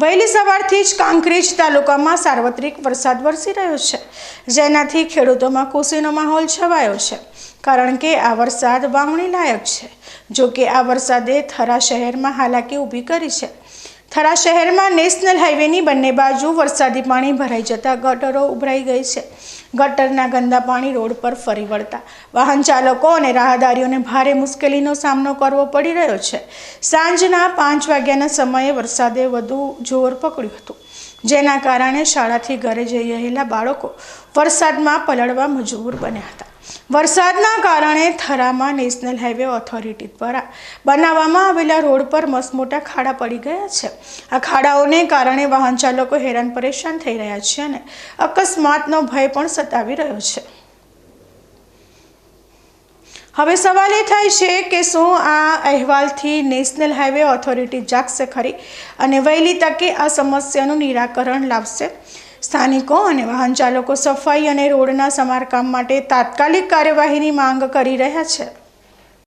વહેલી સવારથી જ કાંકરેજ તાલુકામાં સાર્વત્રિક વરસાદ વરસી રહ્યો છે. જેનાથી ખેડૂતોમાં ખુશીનો માહોલ છવાયો છે. કારણ કે આ વરસાદ વાવણી લાયક છે. જો કે આ વરસાદે થરા શહેરમાં હાલાકી ઊભી કરી છે. થરા શહેરમાં નેશનલ હાઈવેની બંને બાજુ વરસાદી પાણી ભરાઈ જતા ગટરો ઉભરાઈ ગઈ છે. ગટરના ગંદા પાણી રોડ પર ફરી વળતા. વાહન ચાલકો અને રાહદારીઓને ભારે મુશ્કેલીનો સામનો કરવો પડી રહ્યો છે. સાંજના પાંચ વાગ્યાના સમયે વરસાદે વધુ જોર પકડ્યું હતું. જેના કારણે શાળાથી ઘરે જઈ રહેલા બાળકો વરસાદમાં પલળવા મજબૂર બન્યા હતા. વરસાદના કારણે થરામાં નેશનલ હાઈવે ઓથોરિટી દ્વારા બનાવવામાં આવેલા રોડ પર મસમોટા ખાડા પડી ગયા છે. આ ખાડાઓને કારણે વાહન ચાલકો હેરાન પરેશાન થઈ રહ્યા છે અને અકસ્માતનો ભય પણ સતાવી રહ્યો છે. હવે સવાલ એ થાય છે કે શું આ અહેવાલથી નેશનલ હાઈવે ઓથોરિટી જાગશે ખરી? અને વહેલી તકે આ સમસ્યાનું નિરાકરણ લાવશે? સ્થાનિકો અને વાહન ચાલકો સફાઈ અને રોડના સમારકામ માટે તાત્કાલિક કાર્યવાહીની માંગ કરી રહ્યા છે.